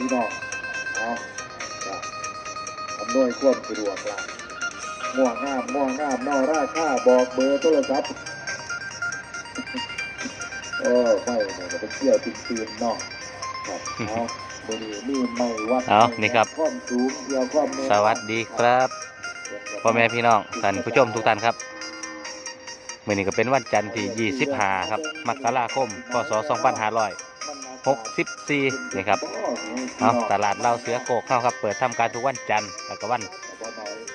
คุณลาพี่น้องเอาจ้ะอำนวยความสะดวกละม่วงงามม่วงงามนอราค่าบอกเบอร์โทรศัพท์เออไม่เนี่ยก็ไปเที่ยวติดตีนเนาะครับเอาบริมีไม่วัดเอานี่ครับ ความสูงเกี่ยวความเนื้อสวัสดีครับพ่อแม่พี่น้องท่านผู้ชมทุกท่านครับมื่อนี้ก็เป็นวันจันทร์ที่ 25 ครับ มกราคม พศ 2564นี่ครับเอาตลาดเหล้าเสือโกกเข้าครับ เปิดทำการทุกวันจันทร์แล้วก็วัน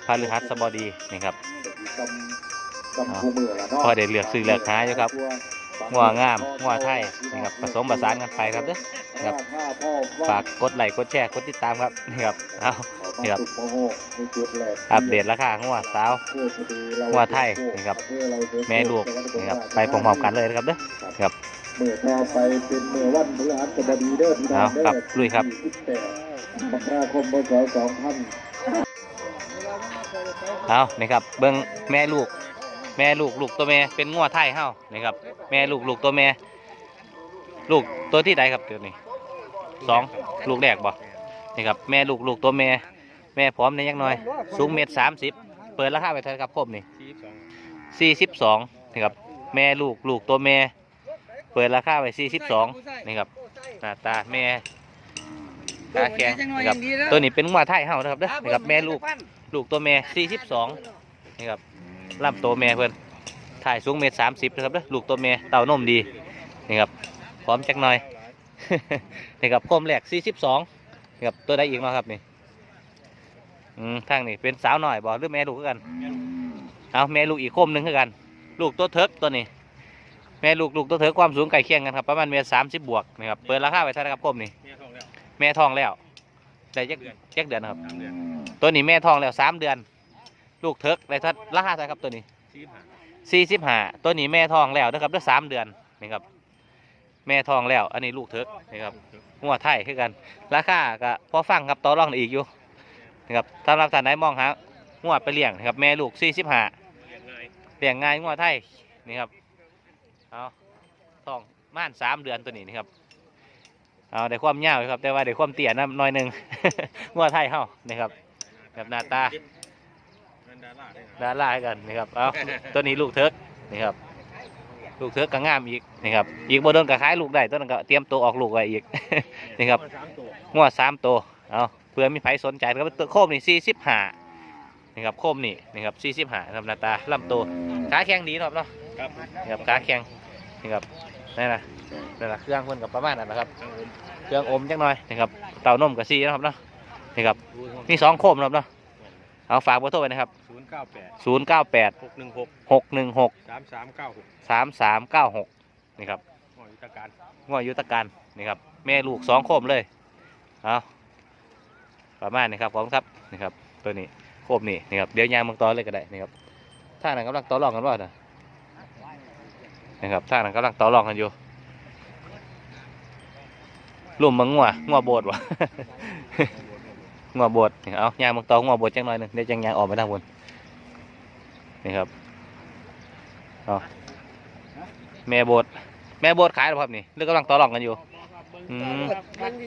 พฤหัสบดีนี่ครับพอได้เลือกซื้อเลือกหาอยู่ครับงัวงามงัวไทยนี่ครับผสมผสานกันไปครับเด้อครับฝากกดไลค์กดแชร์กดติดตามครับนี่ครับเอานี่ครับอัปเดตราคางัวสาวงัวไทยนี่ครับแม่ลูกนี่ครับไปพร้อมๆกันเลยนะครับเด้อครับ เมื่อต่อไปเป็นเมื่อวันพฤหัสบดีเด้อพี่น้องเอาครับลุยครับ28มกราคมพศ2000เอานี่ครับ เบิ้งแม่ลูก แม่ลูกลูกตัวแม่เป็นงัวไทยเฮานี่ครับ แม่ลูกลูกตัวแม่ ลูกตัวที่ใดครับเดี๋ยวนี้สองลูกแรกบ่นี่ครับแม่ลูกลูกตัวแม่แม่พร้อมในยักหน่อย สูงเมตรสามสิบเปิดราคาไปเท่าไหร่ครับครบนี่สี่สิบสองนี่ครับแม่ลูกลูกตัวแม่ เปิดราคาไปสี่สิบสองนี่ครับหน้าตาแม่ตาแข็งนี่ครับตัวนี้เป็นงัวไทยเฮานะครับเด้อนี่ครับแม่ลูกลูกตัวแม่สี่สิบสองนี่ครับลำตัวแม่เพื่อนถ่ายสูงเมตรสามสิบนะครับเด้อลูกตัวแม่เต่านมดีนี่ครับพร้อมจักหน่อยนี่ครับโคมแหลกสี่สิบสองนี่ครับตัวใดอีกเนาะครับนี่อืมทางนี่เป็นสาวหน่อยบอกหรือแม่ลูกคือกัน เอาแม่ลูกอีกโคมหนึ่งคือกัน ลูกตัวเทิกตัวนี้ แม่ลูกลูกตัวเทิกความสูงไก่เคียงกันครับประมาณเมตรสามสิบบวกนี่ครับเปิดราคาไปเท่าไหร่ครับโคมนี่แม่ทองแล้วได้จักจักเดือนนะครับตัวนี้แม่ทองแล้วสามเดือน ลูกเทิกได้ทัดราคาเท่าไหร่ครับตัวนี้สี่สิบห้าตัวนี้แม่ทองแล้วนะครับได้สามเดือนนี่ครับแม่ทองแล้ว อันนี้ลูกเทิกนี่ครับหัวไทยคือกัน ราคาก็พอฟังครับต่อรองได้อีกอยู่นะครับสำหรับท่านไหนมองหาหัวไปเลี้ยงนะครับแม่ลูกสี่สิบห้าเลี้ยงง่ายหัวไทยนี่ครับ เอาทองม่านสามเดือนตัวนี้นี่ครับเอาได้ความยาวอยู่ครับ แต่ว่าได้ความเตี้ยนะหน้อยหนึ่งหัวไทยเฮานี่ครับแบบหน้าตาดาราให้กันนี่ครับเอาตัวนี้ลูกเทิกนี่ครับลูกเทิกก็งามอีกนี่ครับอีกบ่โดนก็ขายลูกได้ตัวนั้นก็เตรียมตัวออกลูกไว้อีกนี่ครับงวดสามตัวเอาเพื่อมีไผสนใจนะครับตัวโคมนี่สี่สิบห้านี่ครับโคมนี่นี่ครับสี่สิบห้าครับหน้าตาลำตัวขาแข็งดีเนาะครับเนาะครับนี่ครับขาแข็ง นี่ครับนี่นะนี่นะเครื่องเพิ่นกับประมาณนั้นนะครับ เครื่องอมจังหน่อยนี่ครับเต่านมกับซีนะครับเนาะนี่ครับมีสองโคมนะครับเนาะเอาฝากเบอร์โทรไว้นะครับศูนย์เก้าแปดศูนย์เก้าแปดหกหนึ่งหกหกหนึ่งหกสามสามเก้าหกสามสามเก้าหกนี่ครับหอยุทธการงวยุทธการนี่ครับแม่ลูกสองโคมเลยเอาประมาณนี้ครับผมครับนี่ครับตัวนี้โคมนี่นี่ครับเดี๋ยวยางเมืองตอเลยก็ได้นี่ครับท่านั้นกำลังต่อรองกันว่านะ นี่ครับท่านั้นกำลังต่อรองกันอยู่ลุ่มมังงัวงัวโบดวะงัวโบดเอายางเมืองตองัวโบดจังหน่อยหนึงเดี๋ยวจังยางออกไปทางบนนี่ครับเอาแม่โบดแม่โบดขายหรือครับนี่หรือกำลังต่อรองกันอยู่อืม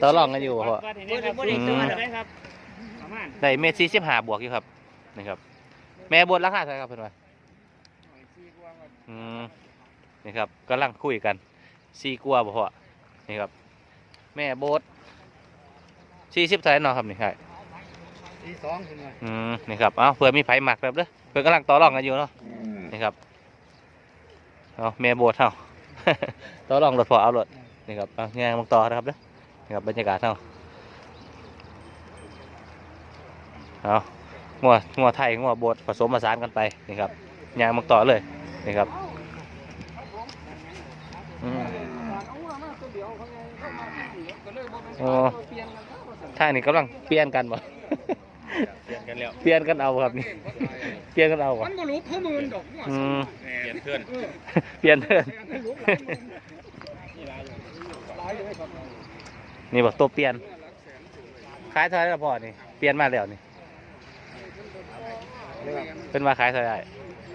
ต่อรองกันอยู่เหรอได้เมตรสี่สิบห้าบวกอยู่ครับนี่ครับ แม่โบดราคาเท่าไหร่ครับเพื่อนว่าอืม นี่ครับกำลังคุยกันสี่กัวาบ่พอนี่ครับ แม่โบดสี่สิบเท่าไหร่เนาะครับนี่ครับที่สองคุณว่าอืมนี่ครับเอาเผื่อมีไผหมักแบบเด้อเพื่อนกำลังต่อรองกันอยู่เนาะนี่ครับเอาแม่โบดเท่าต่อรองรถพอเอารถนี่ครับเอางานมังต่อนะครับเด้อนี่ครับบรรยากาศเท่าเอางัวงัวไทยงัวโบดผสมผสานกันไปนี่ครับยางมังต่อเลยนี่ครับอืม โอ้ท่านี่กำลังเปลี่ยนกันบ่เปลี่ยนกันแล้วเปลี่ยนกันเอาครับนี่เปลี่ยนกันเอาบ่มันบ่รู้เพราะมันดอกอืมเปลี่ยนเพื่อนเปลี่ยนเทินนี่บอกตัวเปลี่ยนขายเท่าไหรละพ่อนี่เปลี่ยนมาแล้วนี่เป็นมาขายเท่าไหร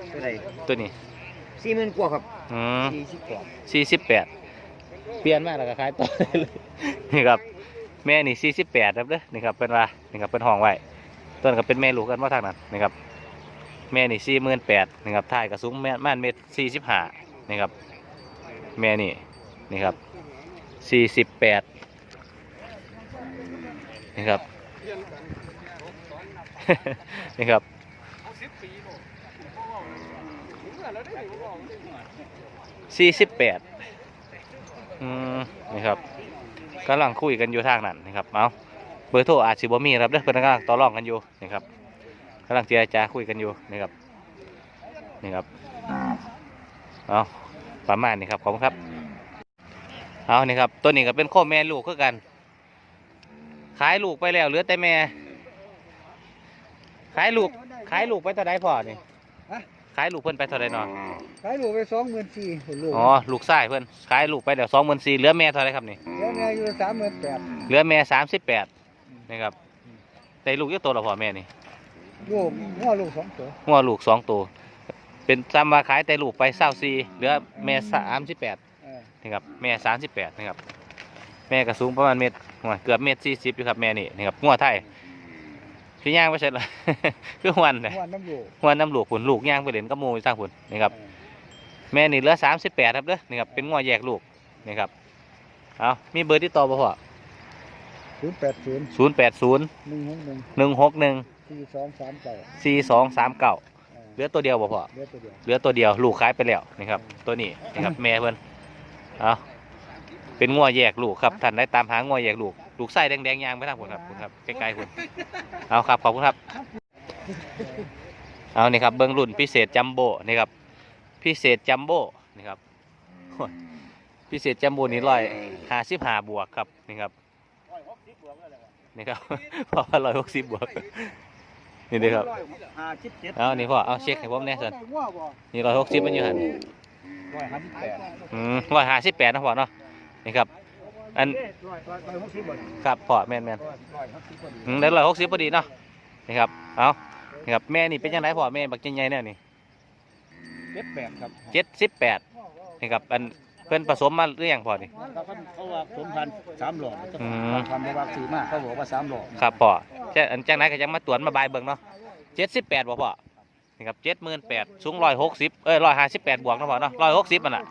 เท่าไหร่ตัวนี้สี่หมื่นกว่าครับอืมสี่สิบกว่าสี่สิบแปดเปลี่ยนมาแล้วก็ขายต่อเลยนี่ครับ แม่นี่สี่สิบแปดครับเด้อนี่ครับเป็นว่านี่ครับเป็นห้องไว้ต้นก็เป็นแม่ลูกกันว่าทางนั้นนี่ครับ แม่นี่สี่หมื่นแปดนี่ครับท้ายกระสูงแม่ม่านเมตรสี่สิบห้านี่ครับ แม่นี่นี่ครับสี่สิบแปดนี่ครับนี่ครับสี่สิบแปดอืมนี่ครับ กำลังคุยกันอยู่ทางนั้นนะครับเอาเบอร์โทรอาจสิบ่มีครับเด้อเพิ่นกำลังต่อรองกันอยู่นะครับกำลังเจรจาคุยกันอยู่นะครับนี่ครับเอาประมาณนี้ครับขอบคุณครับเอานี่ครับตัวนี้ก็เป็นข้อแม่ลูกคือกัน ขายลูกไปแล้วเหลือแต่แม่ ขายลูกขายลูกไปเท่าไดพ่อนี่ขายลูกเพิ่นไปเท่าไดเนาะขายลูกไปสองหมื่นสี่ลูกอ๋อลูกชายเพื่อนขายลูกไปเดี๋ยวสองหมื่นสี่เหลือแม่เท่าไหรครับนี่เดี๋ยว แม่อยู่สามหมื่นแปดเหลือแม่สามสิบแปดนะครับได้ลูกเยอะตัวละพ่อแม่นี่ลูกพ่อลูกสองตัวหัวลูกสองตัวเป็นจำมาขายแต่ลูกไปเศร้าซีเหลือแม่สามสิบแปดเออนะครับแม่สามสิบแปดนะครับ แม่กระสูงประมาณเมตรหัวเกือบเมตรสี่สิบอยู่ครับแม่นี่นะครับหัวไทยพี่ย่างไม่ใช่เหรอคือหวันเลยหัวน้ำลูกหัวน้ำลูกผุนลูกย่างไปเล่นกับหมูสร้างผุนนะครับ แม่นี่เหลือสามสิบแปดครับเด้อนี่ครับเป็นงัวแยกลูกนี่ครับ เอามีเบอร์ที่ต่อบ่พ่อศูนย์แปดศูนย์ศูนย์แปดศูนย์หนึ่งหกหนึ่งหนึ่งหกหนึ่งสี่สองสามเก้าสี่สองสามเก้าเออเหลือตัวเดียวบ่พ่อเดี๋ยวตัวเดียวเหลือตัวเดียวลูกขายไปแล้วนะครับ ตัวนี้นะครับแม่เพิ่นเอาเป็นงัวแยกลูกครับท่านได้ตามหางัวแยกลูกลูกไส้แดงๆยางไปทางผมครับคุณครับใกล้ๆคุณเอาครับขอบคุณครับ เอานี่ครับเบิ้งรุ่นพิเศษจัมโบ้นี่ครับพิเศษจัมโบ้นี่ครับโอ้ย พิเศษจัมโบ้นี่ร้อยห้าสิบห้าบวกครับนี่ครับนี่ครับพอร้อยหกสิบบวกนี่เลยครับห้าสิบเจ็ดเอานี่พ่อเอาเช็คให้ผมแน่สันว่าบ่นี่ร้อยหกสิบมันอยู่หันร้อยห้าสิบแปดอืมร้อยห้าสิบแปดนะพ่อเนาะนี่ครับอันร้อยร้อยร้อยหกสิบบ่ครับพ่อแม่นแม่นร้อยร้อยหกสิบบ่ดีอืมได้ร้อยหกสิบพอดีเนาะนี่ครับเอานี่ครับแม่นี่เป็นยังไงพ่อแม่บักใหญ่ๆเนี่ยนี่เจ็ดแปดครับเจ็ดสิบแปดนี่ครับอัน เพิ่นผสมมาหรือยังพ่อนี่เขาว่าสมพันสามหลอดอืม ทำมาว่าสี่มากเขาบอกว่าสามหลอดครับพ่อจะอันจังไหนก็ยังมาตรวจมาบายเบิ่งเนาะเจ็ดสิบแปดบ่พ่อนี่ครับเจ็ดหมื่นแปดสูงร้อยหกสิบเอ้ยร้อยห้าสิบแปดบวกเนาะพ่อเนาะร้อยหกสิบมันน่ะ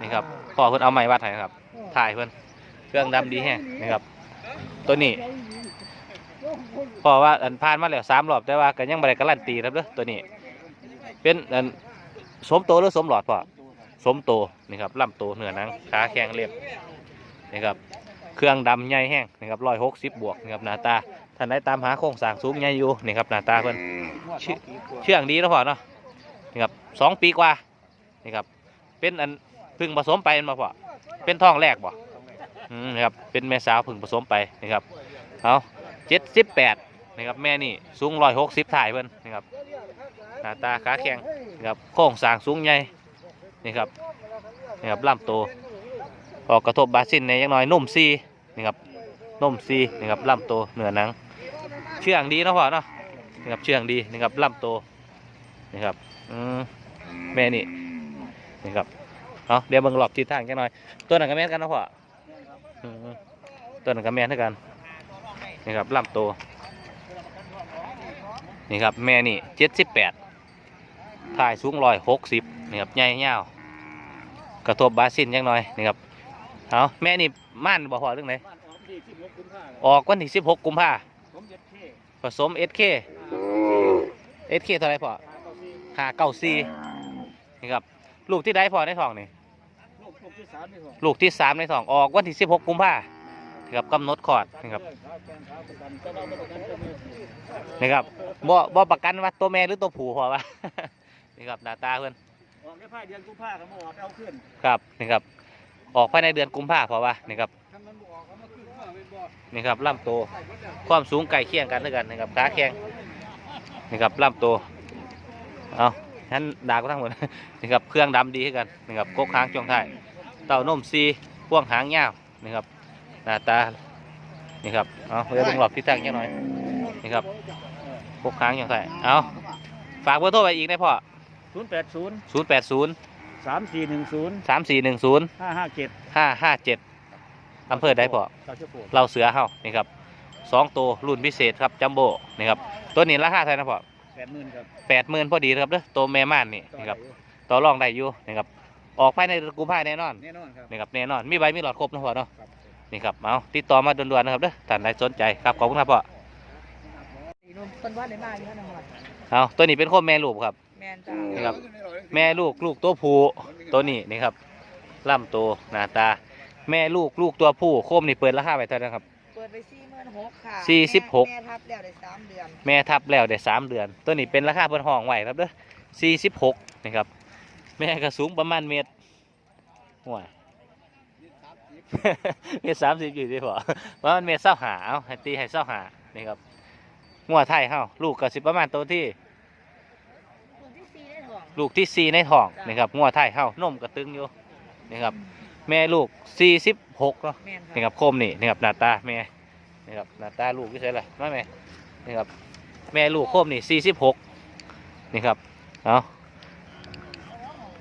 นี่ครับพ่อเพิ่นเอาไม้วัดให้ครับ ถ่ายเพิ่นเครื่องดำดีแฮงนี่ครับ ตัวนี้พ่อว่าอันผ่านมาแล้วสามรอบแต่ว่าก็ยังไม่ได้การันตีครับเด้อตัวนี้ เป็นอันสมโตหรือสมหลอดพ่อ สมโตนี่ครับลำโตเนื้อหนังขาแข็งเรียบนี่ครับเครื่องดำใหญ่แห้งนะครับร้อยหกสิบบวกนะครับหน้าตาท่านได้ตามหาโครงสร้างสูงใหญ่อยู่นี่ครับหน้าตาเพิ่นชื่อเชื่องดีเนาะพ่อเนาะนี่ครับสองปีกว่านี่ครับเป็นอันเพึ่งผสมไปมาพ่อเป็นท้องแรกบ่อืมนะครับเป็นแม่สาวเพึ่งผสมไปนี่ครับเอาเจ็ดสิบแปดนี่ครับแม่นี่สูงร้อยหกสิบถ่ายเพิ่นนี่ครับหน้าตาขาแข็งนี่ครับโครงสร้างสูงใหญ่ นี่ครับนี่ครับล่ำโตออกกระทบบาซินในยังน้อยนุ่มซีนี่ครับนุ่มซีนี่ครับล่ำโตเหนือหนัง เชื่องดีนะพ่อเนาะนี่ครับเชื่องดีนะครับล่ำโตนี่ครับอืมแม่นี่นี่ครับเอาเดี๋ยวเบิ่งหลอกทิศทางกันหน่อย ตัวหนั้นกับแมนกันนะพ่อตัวหนั้นกับแมนเท่ากันนี่ครับล่ำโตนี่ครับแม่นี่เจ็ดสิบแปดถ่ายสูงร้อยหกสิบนี่ครับใหญ่ยาว กระทบบาซินยังหน่อยนี่ครับเอาแม่นี่ม่านบ่พอเรื่องไหนออกวันที่สิบหกกุมภาผสมเอสเคเอสเคเท่าไรพอหาเก้าซีนี่ครับลูกที่ได้พอในท้องนี่ลูกที่สามในท้องออกวันที่สิบหกกุมภานี่ครับกำหนดคลอดนี่ครับนี่ครับบ่บ่ประกันว่าตัวแม่หรือตัวผู้พอวะนี่ครับหน้าตาเพื่อน ออกได้ผ้าเดือนกุมภาพันธ์เขาบอกเอาขึ้นครับนี่ครับ ออกภายในเดือนกุมภาพอวะนี่ครับทำมันบ่ออกเขามาขึ้นมาเป็นบ่อนี่ครับลำโตวความสูงไก่เคียงกันด้วยกันนะครับขาแข็งนี่ครับลำโตวเอาฉันดาก็ทั้งหมด นี่ครับเครื่องดำดีให้กันนี่ครับกกหางจงไทายเต่านมซีพ่วงหางยาวนี่ครับหน้าตานี่ครับเอาเดี๋ยวเบิ่งหลอบทิศทางแค่หน่อยนี่ครับกกหางจงไทายเอาฝากเบอร์โทรไปอีกได้พ่อ ศูนย์แปดศูนย์ศูนย์แปดศูนย์สามสี่หนึ่งศูนย์สามสี่หนึ่งศูนย์ห้าห้าเจ็ดห้าห้าเจ็ดอำเภอได้พอเราเชื่อปูเราเสือเฮานี่ครับสองตัวรุ่นพิเศษครับจัมโบ้นี่ครับตัวนี้ราคาเท่าไหร่นะพ่อแปดหมื่นครับแปดหมื่นพอดีครับเด้อตัวแม่ม่านนี่นี่ครับต่อรองได้อยู่นี่ครับออกภายในกุมภาแน่นอนแน่นอนครับนี่ครับแน่นอนมีใบมีหลอดครบนะพ่อเนาะครับนี่ครับเอาติดต่อมาด่วนๆนะครับเด้อท่านใดสนใจครับขอบคุณครับพ่อสีนวลคนว่าได้มากอยู่นะหอดเอาตัวนี้เป็นโคมแม่ลูกครับแมนจ้านี่ครับ แม่ลูกลูกตัวผู้ตัวนี้นี่ครับล่ำตัวหน้าตา แม่ลูกลูกตัวผู้โคมนี่เปิดราคาไปเท่าไหร่ครับ เปิดไปสี่หมื่นหกค่ะสี่สิบหก แม่ทับแล้วได้สามเดือนแม่ทับแล้วได้สามเดือน ตัวนี้เป็นราคาเพิ่นห้องไหวครับเด้อสี่สิบหกนี่ครับ แม่ก็สูงประมาณเมตรห่วยเมตรสามสิบอยู่ที่พอประมาณเมตรเศร้าหาเอาให้ตีให้เศร้าหานี่ครับงัวไทยเฮาลูกก็สิประมาณตัวที่ คนที่สี่ได้ทอง ลูกที่สี่ในท้องนี่ครับงัวไทยเฮานมกระตึงอยู่นี่ครับแม่ลูกสี่สิบหกเนาะแมนนี่ครับโคมนี่นี่ครับหน้าตาแม่นี่ครับหน้าตาลูกที่ใช่เลยมาแม่นี่ครับแม่ลูกโคมนี่สี่สิบหกนี่ครับเอา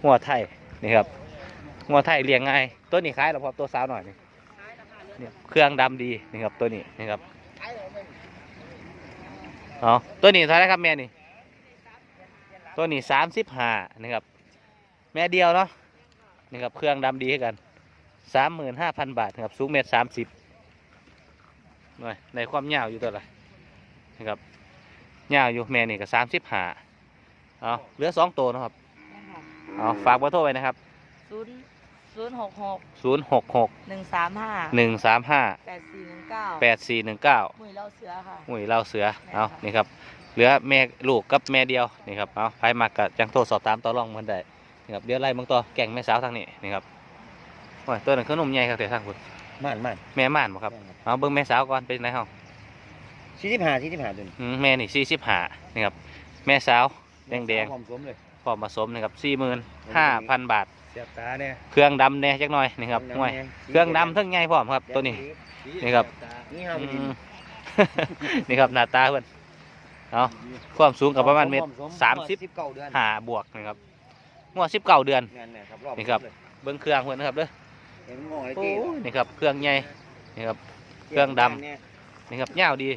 หัวไทยนี่ครับหัวไทยเลี้ยงง่ายตัวนี้คล้ายเราพอตัวสาวหน่อยนี่นี่เครื่องดำดีนี่ครับตัวนี้นี่ครับเอาตัวนี้เท่าไหรครับแม่นี่ ตัวนี้สามสิบห้านี่ครับ แม่เดียวเนาะนี่ครับเครื่องดำดีให้กันสามหมื่นห้าพันบาทครับสูงเมตรสามสิบหน่อยในความยาวอยู่ตัวละนะครับยาวอยู่แม่นี่ก็สามสิบห้าเอาเหลือสองตัวเนาะครับเอาฝากเบอร์โทรไว้นะครับศูนย์ศูนย์หกหกศูนย์หกหกหนึ่งสามห้าหนึ่งสามห้าแปดสี่หนึ่งเก้าแปดสี่หนึ่งเก้ามุยเล่าเสือค่ะหุยเราเสือแม่เอาค่ะนี่ครับ เหลือแม่ลูกกับแม่เดียวนี่ครับเอาไปมากกับจังโทรสอบตามต่อรองมันได้นี่ครับเดี๋ยวไล่เบางต่อแก่งแม่สาวทางนี้นี่ครับโอ้ยตัวนั้นขนมใหญ่ครับแต่ทางคุณม่านม่านแม่ม่านบ่ครับเอาเบิ้งแม่สาวก่อนเป็นไงเฮาสี่สิบห้าสี่สิบห้าเดือนอืมแม่นี่สี่สิบห้านี่ครับแม่สาวแดงแดงความสมเลยๆพร้อมผสมนี่ครับสี่หมื่นห้าพันบาทเสียบตาเนี่ยเครื่องดำแน่จักหน่อยนี่ครับห่วยเครื่องดำทั้งใหญ่พร้อมครับตัวนี้นี่ครับนี่ห้าอืมนี่ครับหน้าตาเพื่อน เอาความสูงกับประมาณเมตรสามสิบสิบเก้าเดือนห้าบวกนี่ครับงวดสิบเก้าเดือนแม่นๆครับรอบนี่ครับเบิ้งเครื่องเพื่อนนะครับเด้อเห็นงอยโอ้ตียนี่ครับเครื่องใหญ่นี่ครับเครื่องดำนี่ครับยาวดี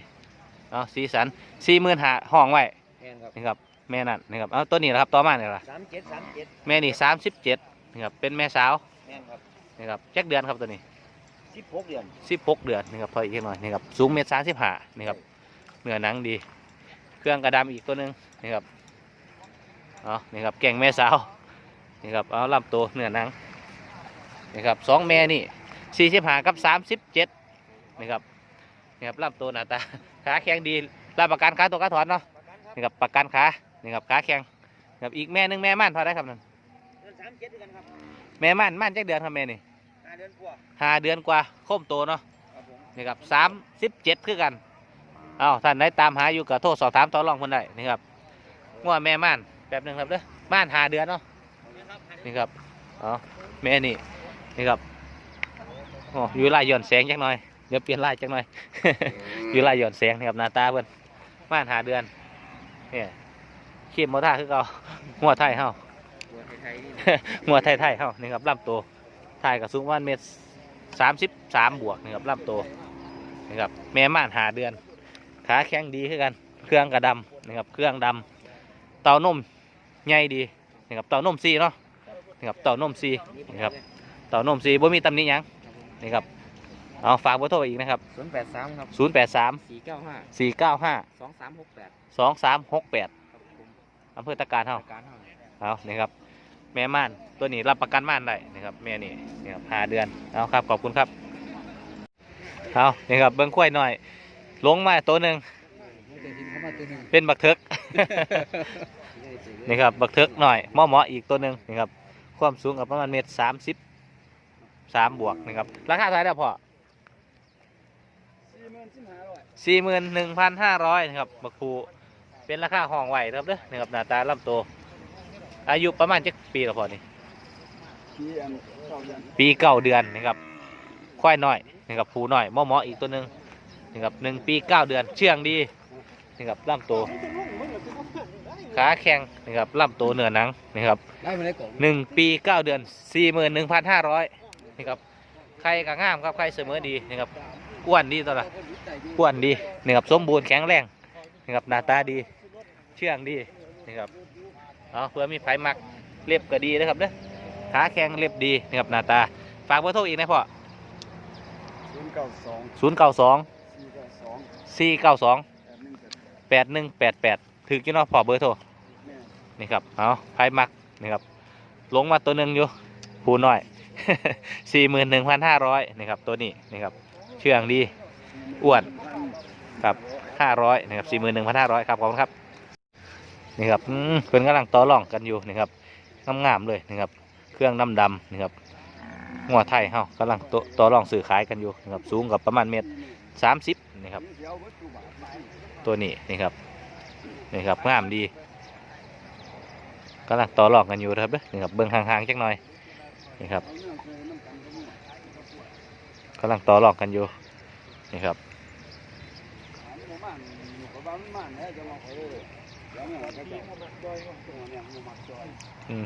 เอาสีสันสี่หมื่นห้าห้องไว้แม่นครับนี่ครับแม่นั่นนี่ครับเอาตัวนี้นะครับต่อมาเนี่ยล่ะสามเจ็ดสามเจ็ดแม่นี่สามสิบเจ็ดนี่ครับเป็นแม่สาวแม่นครับนี่ครับแจ็คเดือนครับตัวนี้สิบหกเดือนสิบหกเดือนนี่ครับพออีกหน่อยนี่ครับสูงเมตรสามสิบห้านี่ครับเนื้อหนังดี เครื่องกระดำอีกตัวหนึงนี่ครับเอานี่ครับแก่งแม่สาวนี่ครับเอาลำตัวเนื้อหนังนี่ครับสองแม่นี่สี่สิบห้ากับสามสิบเจ็ดนี่ครับนี่ครับลำตัวหน้าตาขาแข็งดีรับประกันขาตัวขาถอนเนาะนี่ครับประกันขานี่ครับขาแข็งนี่ครับอีกแม่หนึงแม่ม่านเท่าไรครับนั่นเดือนสามเจ็ดเดือนครับแม่ม่านม่านแจ็คเดือนครับแม่นี่ห้าเดือนกว่าห้าเดือนกว่าโค้มโตเนาะครับผมนี่ครับสามสิบเจ็ดคือกัน เอาท่านได้ตามหาอยู่กับโทรสอบถามต่อรองคนได้นี่ครับงัวแม่ม่านแป๊บหนึ่งครับเด้อม่านหาเดือนเนาะนี่ครับเอแม่นี่นี่ครับอ้อยู่ลายหย่อนแสงจักหน่อยเดี๋ยวเปลี่ยนลายจักหน่อย อยู่ลายหย่อนแสงนี่ครับหน้าตาเพิ่อนม่านหาเดือนเนี่ยขีมมอท่าคือเก่างัวไทยเฮาตัวไทยไทยเฮานี่ครับลำตัวไทยกับสูงประมาณเมตรสามสิบสามบวกนี่ครับลำตัวนี่ครับแม่ม่านหาเดือน ขาแข็งดีคือกัน เครื่องกระดำนี่ครับ เครื่องดำเต้านมใหญ่ดีนี่ครับเต้านมซีเนาะนี่ครับเต้านมซีนี่ครับเต้านมซีบ่มีตำหนิหยังนี่ครับเอาฝากเบอร์โทรไว้อีกนะครับ ศูนย์แปดสามครับศูนย์แปดสามสี่เก้าห้าสี่เก้าห้าสองสามหกแปดสองสามหกแปดครับผมอำเภอตะการเฮา การเท่าเอานี่ครับ แม่ม่านตัวนี้รับประกันม่านได้นี่ครับ แม่นี่นี่ครับหาเดือน เอาครับ ขอบคุณครับ เอานี่ครับ เบิ้งควายหน่อย ลงมาตัวหนึ่งเป็นบักเทิก นี่ครับบักเทิกหน่อยหม้อหมออีกตัวหนึ่งนี่ครับความสูงกับประมาณเมตรสามสิบสามบวกนี่ครับราคาเท่าไหร่แล้วพ่อสี่หมื่นสิบห้าร้อยสี่หมื่นหนึ่งพันห้าร้อยนะครับบักภูเป็นราคาห้องไหวครับเด้อนี่ครับหน้าตาลำโตวอายุประมาณจักปีแล้วพ่อนี่ปีอันเก้าเดือนปีเก้าเดือนนะครับควายน้อยนะครับผูน้อยหมอหมออีกตัวหนึ่ง นะครับหนึ่งปีเก้าเดือนเชื่องดีนะครับลำตัวขาแข็งนะครับลำตัวเนื้อหนังนะครับได้มาได้ก่อนหนึ่งปีเก้าเดือนสี่หมื่นหนึ่งพันห้าร้อยนะครับไข่ก็งามครับไข่เสมอดีนะครับอ้วนดีตัวละอ้วนดีนะครับสมบูรณ์แข็งแรงนะครับหน้าตาดีเชื่องดีนะครับเอาเพื่อมีไผมักเล็บก็ดีนะครับเด้อขาแข็งเล็บดีนะครับหน้าตาฝากเบอร์โทรอีกนะพ่อศูนย์เก้าสองศูนย์เก้าส องสี่เก้าสองสี่เก้าสองแปดหนึ่งเจ็ดแปดหนึ่งแปดแปดถือกี่นอพอเบอร์โทร แม่นี่ครับ เอาไผมักนี่ครับ ลงมาตัวหนึ่งอยู่ผูน้อย สี่หมื่นหนึ่งพันห้าร้อยนี่ครับ ตัวนี้นี่ครับ เชื่องดี อ้วน ครับห้าร้อยนะครับสี่หมื่นหนึ่งพันห้าร้อยครับขอบคุณครับ นี่ครับอืมเพื่อนกำลังต่อรองกันอยู่นี่ครับ งามๆเลยนี่ครับ เครื่องดำดำๆนี่ครับงัวไทยเฮากำลังต่อต่อรองสื่อขายกันอยู่นะครับ สูงกับประมาณเมตร สามสิบนี่ครับ ตัวนี้นี่ครับนี่ครับงามดีกำลังต่อรองกันอยู่ครับเด้อนี่ครับเบื้องห่างๆจักหน่อยนี่ครับกำลังต่อรองกันอยู่นี่ครับ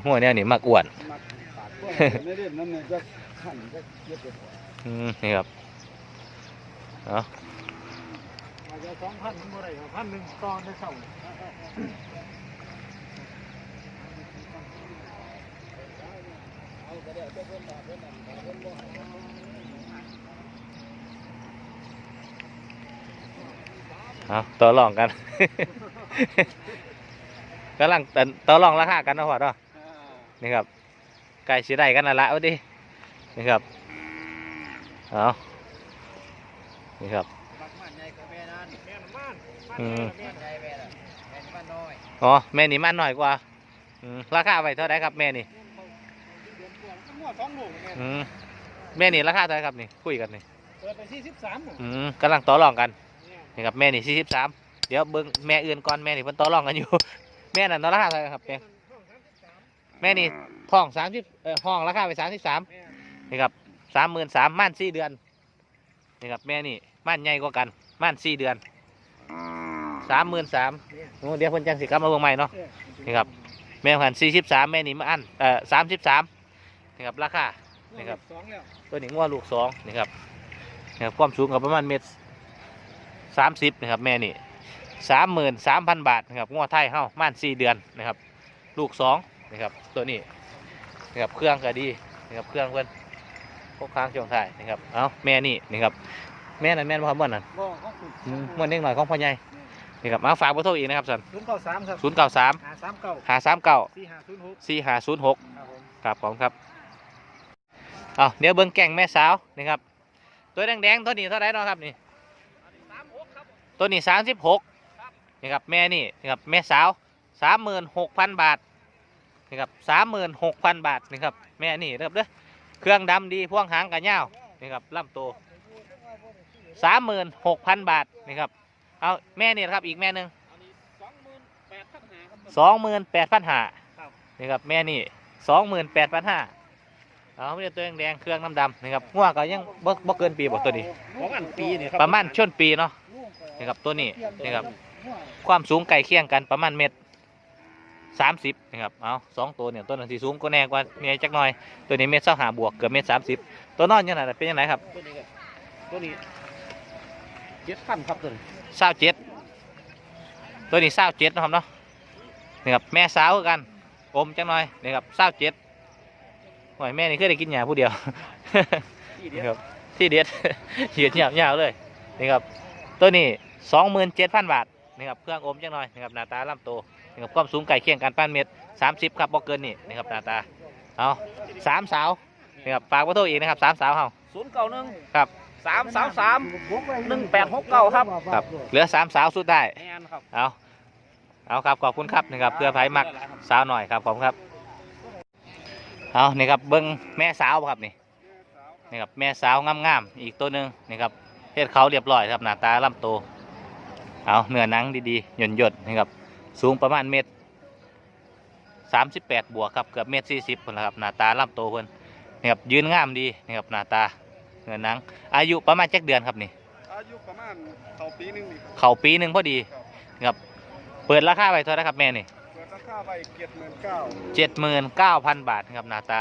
หัวเนี่ยนี่มักอ้วนไม่ได้นั่นเนี่ยจะขันจะเย็บเลยอืมนี่ครับ เอาอาจจะสองพันเมื่อไรพันหนึ่งตอนได้เท่าเอาต่อรองกัน กำลังต่อรองราคากันนะพ่อเนาะนี่ครับไก่สีได้กันนั่นละเอาดินี่ครับ เอา นี่ครับบักมันใหญ่กว่าแม่นั่นแม่มันอืมแม่ใหญ่แม่ละแม่นี่มันน้อยอ๋อแม่นี่มันหน่อยกว่าอืมราคาไว้เท่าไหรครับแม่นี่หัวสองลูกเนี่ยอืมแม่นี่ราคาเท่าไหรครับนี่คุยกันนี่เปิดไปสี่สิบสามอืมกำลังต่อรองกันนี่ครับแม่นี่สี่สิบสามเดี๋ยวเบิ้งแม่อื่นก่อนแม่นี่เพิ่นต่อรองกันอยู่ แม่นั่นราคาเท่าไหรครับแม่แม่นี่ห้องสามสิบเอ่อห้องราคาไปสามสิบสามนี่ครับสามหมื่นสามม่านสี่เดือนนี่ครับแม่นี่ ม่านใหญ่กว่ากัน ม่านสี่เดือนสามหมื่นสามเดี๋ยวเพิ่นจังสิกลับมาเบิ่งใหม่เนาะนี่ครับแม่พันสี่สิบสามแม่นี่มาอันเอ่อสามสิบสามนี่ครับราคานี่ครับสองแล้วตัวนี้งัวลูกสองนี่ครับนี่ครับความสูงกับประมาณเมตรสามสิบนะครับแม่นี่สามหมื่นสามพันบาทนะครับงัวไทยเฮ้าม่านสี่เดือนนะครับ ลูกสองนะครับตัวนี้นะครับเครื่องก็ดีนะครับเครื่องเพื่อนพวกค้างช่วงท้ายนะครับเอาแม่นี่นะครับ แม่นั่นแม่นพ่อม่วนนั่นบ่ของคุณอืมม่วนเล็กหน่อยของพ่อใหญ่นี่ครับเอาฝากเบอร์โทรอีกนะครับสันศูนย์เก้าสามครับศูนย์เก้าสามหาสามเก้าหาสามเก้าสี่หาศูนย์หกสี่หาศูนย์หก ครับผม ครับผมครับเอาเดี๋ยวเบิ้งแก่งแม่สาวนี่ครับ ตัวแดงๆตัวนี้เท่าไหรเนาะครับนี่ตัวนี้สามสิบหกนี่ครับแม่นี่นี่ครับแม่สาวสามหมื่นหกพันบาทนี่ครับสามหมื่นหกพันบาทนี่ครับแม่นี่นะครับเด้อเครื่องดำดีพ่วงหางกระเงาวนี่ครับลำโต สามหมื่นหกพันบาทนี่ครับเอาแม่นี่นะครับอีกแม่หนึ่งสองหมื่นแปดพันหาครับสองหมื่นแปดพันห้านี่ครับแม่นี่สองหมื่นแปดพันห้าเอาไม่ได้ตัวแดงๆเครื่องน้ำดำนี่ครับง่วงก็ยังบ่บ่เกินปีบ่ตัวนี้ประมาณปีนี่ครัประมาณช่วงปีเนาะนี่ครับตัวนี้นี่ครับความสูงใกล้เคียงกันประมาณเมตรสามสิบนี่ครับ เอาสองตัวเนี่ยตัวนั้นที่สูงก็แน่กว่าเมียจักหน่อย ตัวนี้เมตรเศร้าหาบวกเกือบเมตรสามสิบตัวนอนยังไงเป็นยังไงครับ ตัวนี้ก็ตัวนี้ เจ็ดพันครับตัวนี้เศร้าเจ็ดตัวนี้เศร้าเจ็ดนะครับเนาะนี่ครับแม่สาวคือกันอมจังหน่อยนี่ครับเศร้าเจ็ดหอยแม่นี่เคยได้กินหญ้าผู้เดียว ที่เดีนี่ยวครับที่เด็ด เหยียดหยาบยาวเลยนี่ครับตัวนี้สองหมื่นเจ็ดพันบาทนี่ครับเครื่องอมจังหน่อยนี่ครับหน้าตาลำโตนี่ครับความสูงไก่เคียงกันป้านเมตรสามสิบครับบ่เกินนี่นี่ครับหน้าตาเอาสามสาวนี่ครับฝากไว้โทรอีกนะครับสามสาวเฮาศูนย์เก้าหนึ่งครับ สามสามสามหนึ่งแปดหกเก้าครับครับ เหลือสามสาวสุดได้แอนครับเอาเอาครับขอบคุณครับนี่ครับเพื่อไผมักสาวหน่อยครับขอบคุณครับเอานี่ครับเบิ้งแม่สาวบ่ครับนี่นี่ครับแม่สาวงามๆอีกตัวหนึ่งนี่ครับเฮ็ดเขาเรียบร้อยครับหน้าตาลำโตเอาเนื้อหนังดีๆหย่นหยดๆนี่ครับสูงประมาณเมตรสามสิบแปดบวกครับเกือบเมตรสี่สิบคนละครับหน้าตาลำโตเพิ่นนี่ครับยืนงามดีนี่ครับหน้าตา เนื้อหนังอายุประมาณจักเดือนครับนี่ อายุประมาณเท่าปีหนึงนี่ครับ เข่าปีหนึ่งพอดีครับ เปิดราคาไว้เท่าไหรครับแม่นี่เปิดราคาไปเจ็ดหมื่นเก้าเจ็ดหมื่นเก้าพันบาทครับหน้าตา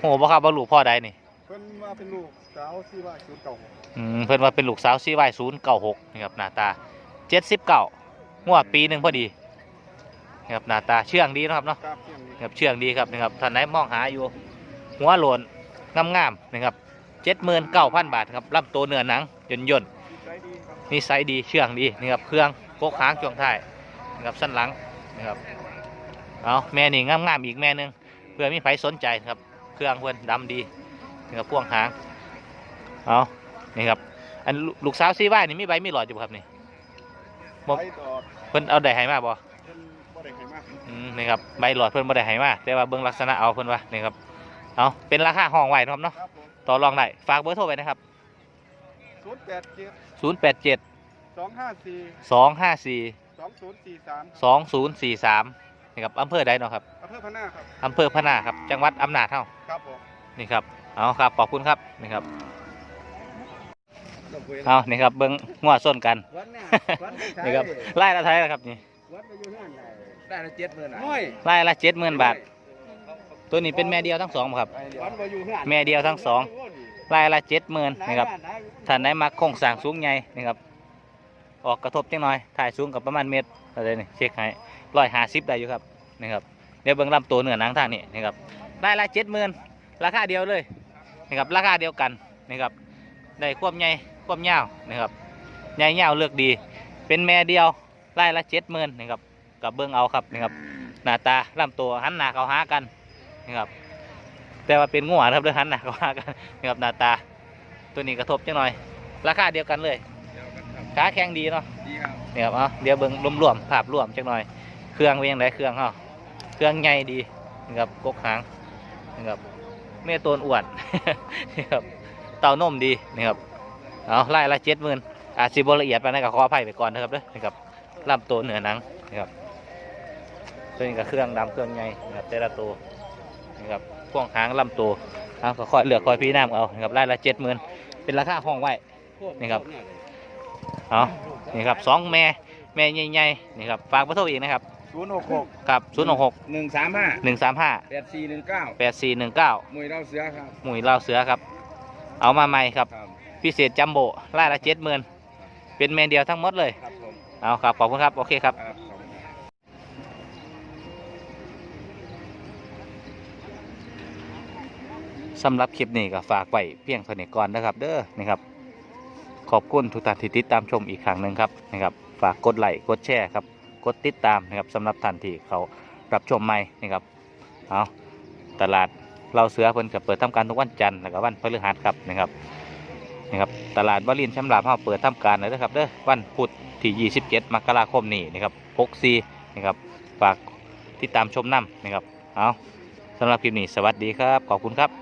โหบ่ครับว่าลูกพ่อใดนี่เพิ่นว่าว่าเป็นลูกสาวที่ว่าชุดเก่าอืมเพิ่นว่าเป็นลูกสาวซีไวศูนย์เก้าหกนะครับหน้าตาเจ็ดสิบเก้างวดปีหนึ่งพอดีนะครับหน้าตาเชื่องดีเนาะครับเนาะ ครับเพียงนี้ นะครับเชื่องดีครับนะครับท่านไหนมองหาอยู่ หัวโลนงามๆนะครับ เจ็ดหมื่นเก้าพันบาทครับรับตัวเนื้อหนังย่นย่นใจดีครับๆนิสัยดีเชื่องดีนะครับเครื่องโกกหางช่วงท้ายนะครับสั้นหลังนะครับเอาแม่นี่งามๆอีกแม่หนึงเพื่อมีใครสนใจครับเครื่องเพื่อนดำดีนะครับพ่วงหางเอานี่ครับอันลูกสาวซีว่านี่มีใบมีหลอดอยู่บ่ครับนี่บ่ไปต่อเพิ่นเอาได้ให้มาบ่เป็นบ่ได้ให้มากอืมนี่ครับใบหลอดเพิ่นบ่ได้ให้มาแต่ว่าเบิ่งลักษณะเอาเพิ่นว่านี่ครับเอาเป็นราคาห้องไหวนะครับเนาะ ต่อรองได้ฝากเบอร์โทรไปนะครับ ศูนย์แปดเจ็ด087 สองห้าสี่254 สองศูนย์สี่สาม2043นี่ครับอำเภอใดเนาะครับอำเภอพะนาครับ อำเภอพะนาครับจังหวัดอำนาจเฮาครับผมนี่ครับเอาครับขอบคุณครับนี่ครับเอานี่ครับเบิ่งงัวส้นกัน วันเนี่ยวันไปนี่ครับไล่ละไทยนะครับนี่วันไปอยู่เฮือนได้ได้ละเจ็ดหมื่นน้อยไล่ละ70,000บาท ตัวนี้เป็นแม่เดียวทั้งสองบ่ครับวันไปอยู่เฮือนแม่เดียวทั้งสองไล่ละ70,000นะครับท่านได้มาโครงสร้างสูงใหญ่นะครับ ออกกระทบจังหน่อย ถ่ายสูงกับประมาณเมตรอะไรนี่เช็คให้ร้อยห้าสิบได้อยู่ครับนะครับเดี๋ยวเบิ่งลำตัวเนื้อหนังทางนี้นะครับได้ละเจ็ดหมื่นราคาเดียวเลยนะครับราคาเดียวกันนะครับได้ควบใหญ่ควบยาวนะครับใหญ่ยาวเลือกดี เป็นแม่เดียวไล่ละเจ็ดหมื่นนะครับกับเบิ่งเอาครับนะครับหน้าตาลำตัวหันหน้าเขาหากัน นะครับ แต่ว่าเป็นงัวนะครับเด้อหันหน้าเขาหากันนะครับหน้าตา ตัวนี้กระทบจังหน่อย ราคาเดียวกันเลยขาแข็งดีเนาะดีครับเนี่ยครับเอาเดี๋ยวเบิ่งรวมๆภาพรวมจังหน่อย เครื่องเป็นยังไงเครื่องเฮาเครื่องใหญ่ดีนะครับกกหางนะครับเม่ตัวอ้วนนะครับเต่านมดีนะครับเอาไล่ละเจ็ดหมื่นอาจสิบละเอียดไปานใดก็ขออภัยไปก่อนนะครับเด้อนะครับลำตัวเหนือหนังนะครับตัวนี้ก็เครื่องดำเครื่องใหญ่นะครับแต่ละตัว นะครับพ่วงหางลำตัวเอาก็ค่อยเลือกค่อยพี่น้ำเอานะครับไล่ละเจ็ดหมื่นเป็นราคาห้องไว้นี่ครับเอานี่ครับสองแม่แม่ใหญ่ๆนี่ครับฝากเบอร์โทรอีกนะครับศูนย์หกหกกับศูนย์หกหนึ่งสามห้าหนึ่งสามห้าแปดสี่หนึ่งเก้าแปดสี่หนึ่งเก้ามวยเราเสือครับหมุยเล่าเสือครับ เอามาใหม่ครับครับพิเศษจัมโบ้ไล่ละเจ็ดหมื่นเป็นแม่เดียวทั้งหมดเลยครับผมเอาครับขอบคุณครับโอเคครับครับขอบคุณครับ สำหรับคลิปนี้ก็ฝากไว้เพียงเท่านี้ก่อนนะครับ เด้อนะครับ ขอบคุณทุกท่านที่ติดตามชมอีกครั้งหนึ่งครับนะครับฝากกดไลค์กดแชร์ครับกดติดตามนะครับสำหรับท่านที่เขารับชมใหม่นะครับเอาตลาดเราเสือเพิ่นก็เปิดทำการทุกวันจันทร์แล้วก็วันพฤหัสครับนะครับนะครับตลาดวลินทร์ชำราบเฮาเปิดทำการเลยนะครับเด้อวันพุธที่ 27 มกราคมนี้นะครับ64นะครับฝากติดตามชมนํนะครับเอาสำหรับคลิปนี้สวัสดีครับขอบคุณครับ